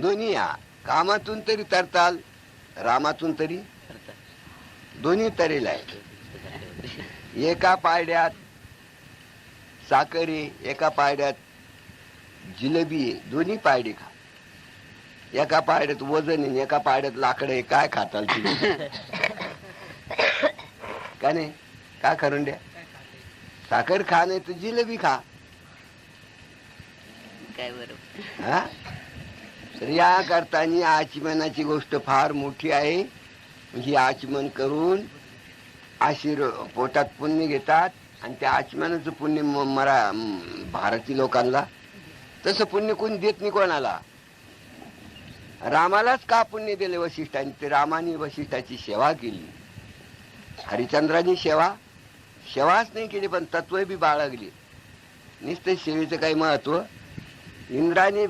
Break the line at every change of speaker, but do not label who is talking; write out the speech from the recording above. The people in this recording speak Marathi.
दोन्ही या. कामातून तरी तरताल रामातून तरी दोन्ही तरीला आहे. एका पायड्यात साखरी एका पायड्यात जिलेबी दोन्ही पायडे खा. एका पायड्यात वजन एका पायड्यात लाकडं आहे काय खाताल तुम्ही? का नाही? का करून द्या? साखर खा नाही तर जिलेबी खा.
काय बरोबर
हा? या करताना आचमनाची गोष्ट फार मोठी आहे. ही आचमन करून आशीर् पोटात पुण्य घेतात आणि त्या आचमनाचं पुण्य म- मरा भारतीय लोकांना. तसं पुण्य कोणी देत नाही कोणाला. रामालाच का पुण्य दिले वशिष्ठांनी? ते रामाने वशिष्ठाची सेवा केली. हरिचंद्रांनी सेवा. सेवाच नाही केली पण तत्व बी बाळगली. नुसतं सेवेचं काही महत्त्व. इंद्राने